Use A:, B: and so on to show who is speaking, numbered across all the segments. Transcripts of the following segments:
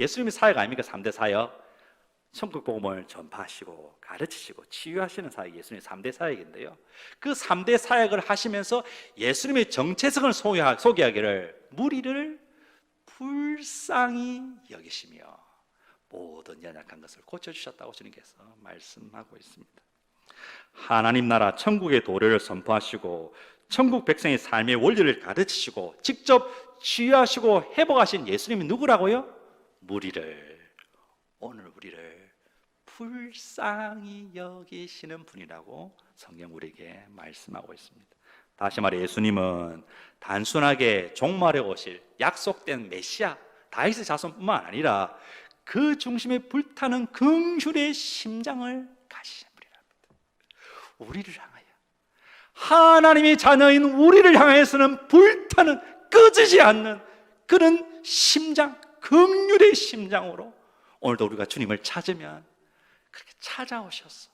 A: 예수님의 사역 아닙니까? 3대 사역. 천국 복음을 전파하시고 가르치시고 치유하시는 사역 예수님의 3대 사역인데요. 그 3대 사역을 하시면서 예수님의 정체성을 소개하- 소개하기를 무리를 불쌍히 여기시며 모든 연약한 것을 고쳐 주셨다고 주님께서 말씀하고 있습니다. 하나님 나라 천국의 도래를 선포하시고 천국 백성의 삶의 원리를 가르치시고 직접 치유하시고 회복하신 예수님이 누구라고요? 무리를 오늘 우리를 불쌍히 여기시는 분이라고 성경 우리에게 말씀하고 있습니다. 다시 말해 예수님은 단순하게 종말에 오실 약속된 메시아 다윗의 자손뿐만 아니라 그 중심에 불타는 긍휼의 심장을 가지신 분이랍니다. 우리를 향하여 하나님의 자녀인 우리를 향해서는 불타는 꺼지지 않는 그런 심장, 긍휼의 심장으로 오늘도 우리가 주님을 찾으면 그렇게 찾아오셔서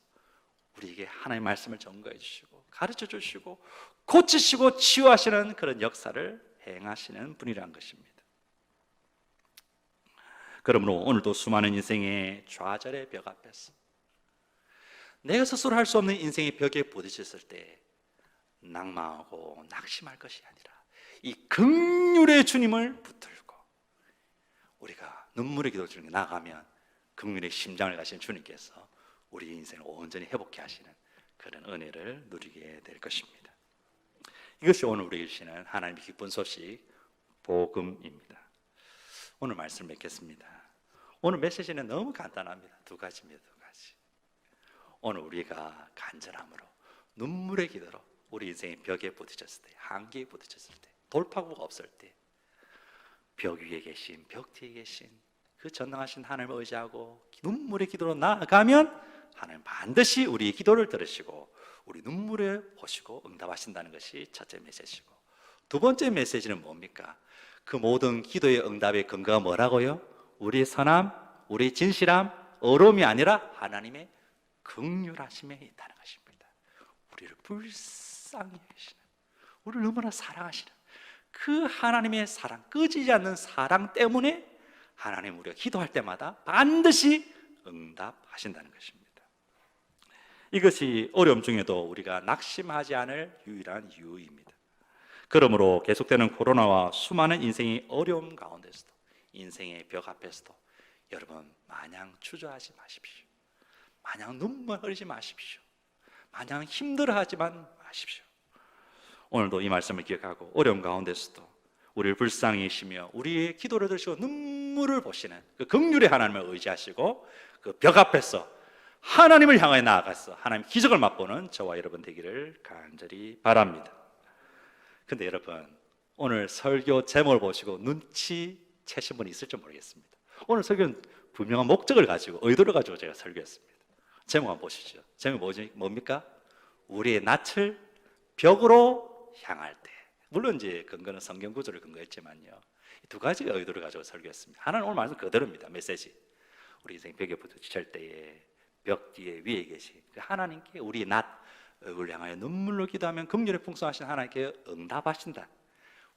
A: 우리에게 하나님의 말씀을 전거해 주시고 가르쳐 주시고 고치시고 치유하시는 그런 역사를 행하시는 분이라는 것입니다. 그러므로 오늘도 수많은 인생의 좌절의 벽 앞에서 내가 스스로 할 수 없는 인생의 벽에 부딪혔을 때 낙망하고 낙심할 것이 아니라 이 극률의 주님을 붙들고 우리가 눈물의 기도 중에 나가면 극률의 심장을 가신 주님께서 우리 인생을 온전히 회복해 하시는 그런 은혜를 누리게 될 것입니다. 이것이 오늘 우리에게 주시는 하나님의 기쁜 소식 복음입니다. 오늘 말씀 맺겠습니다. 오늘 메시지는 너무 간단합니다. 두 가지입니다. 두 가지. 오늘 우리가 간절함으로 눈물의 기도로 우리 인생의 벽에 부딪혔을 때, 한계에 부딪혔을 때, 돌파구가 없을 때, 벽 위에 계신, 벽 뒤에 계신 그 전능하신 하나님을 의지하고 눈물의 기도로 나아가면 하나님 반드시 우리의 기도를 들으시고 우리 눈물에 보시고 응답하신다는 것이 첫째 메시지고 두 번째 메시지는 뭡니까? 그 모든 기도의 응답의 근거가 뭐라고요? 우리의 선함, 우리의 진실함, 어려움이 아니라 하나님의 극률하심에 있다는 것입니다. 우리를 불쌍히 하시는, 우리를 너무나 사랑하시는 그 하나님의 사랑, 꺼지지 않는 사랑 때문에 하나님 우리가 기도할 때마다 반드시 응답하신다는 것입니다. 이것이 어려움 중에도 우리가 낙심하지 않을 유일한 이유입니다. 그러므로 계속되는 코로나와 수많은 인생의 어려움 가운데서도 인생의 벽 앞에서도 여러분 마냥 주저하지 마십시오. 마냥 눈물 흘리지 마십시오. 마냥 힘들어하지만 마십시오. 오늘도 이 말씀을 기억하고 어려움 가운데서도 우리를 불쌍히 여시며 우리의 기도를 들으시고 눈물을 보시는 그 긍휼의 하나님을 의지하시고 그 벽 앞에서 하나님을 향하여 나아가서 하나님 기적을 맛보는 저와 여러분 되기를 간절히 바랍니다. 근데 여러분 오늘 설교 제목을 보시고 눈치 채신 분이 있을지 모르겠습니다. 오늘 설교는 분명한 목적을 가지고 의도를 가지고 제가 설교했습니다. 제목 한번 보시죠. 제목 뭐지? 뭡니까? 우리의 낯을 벽으로 향할 때. 물론 이제 근거는 성경 구조를 근거했지만요. 이두 가지 의도를 가지고 설교했습니다. 하나는 오늘 말씀 그대로입니다. 메시지. 우리 인생 벽에 부딪힐 때에 벽 뒤에 위에 계신 그 하나님께 우리 낯 얼굴 향하여 눈물로 기도하면 긍휼에 풍성하신 하나님께 응답하신다.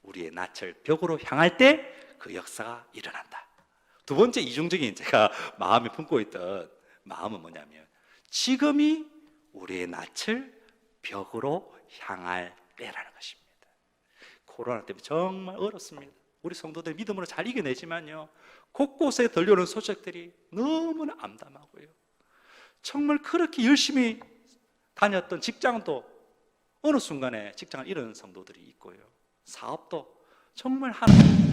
A: 우리의 낯을 벽으로 향할 때 그 역사가 일어난다. 두 번째 이중적인 제가 마음에 품고 있던 마음은 뭐냐면 지금이 우리의 낯을 벽으로 향할 때라는 것입니다. 코로나 때문에 정말 어렵습니다. 우리 성도들 믿음으로 잘 이겨내지만요. 곳곳에 들려오는 소식들이 너무나 암담하고요. 정말 그렇게 열심히 다녔던 직장도 어느 순간에 직장을 잃은 성도들이 있고요. 사업도 정말 하나님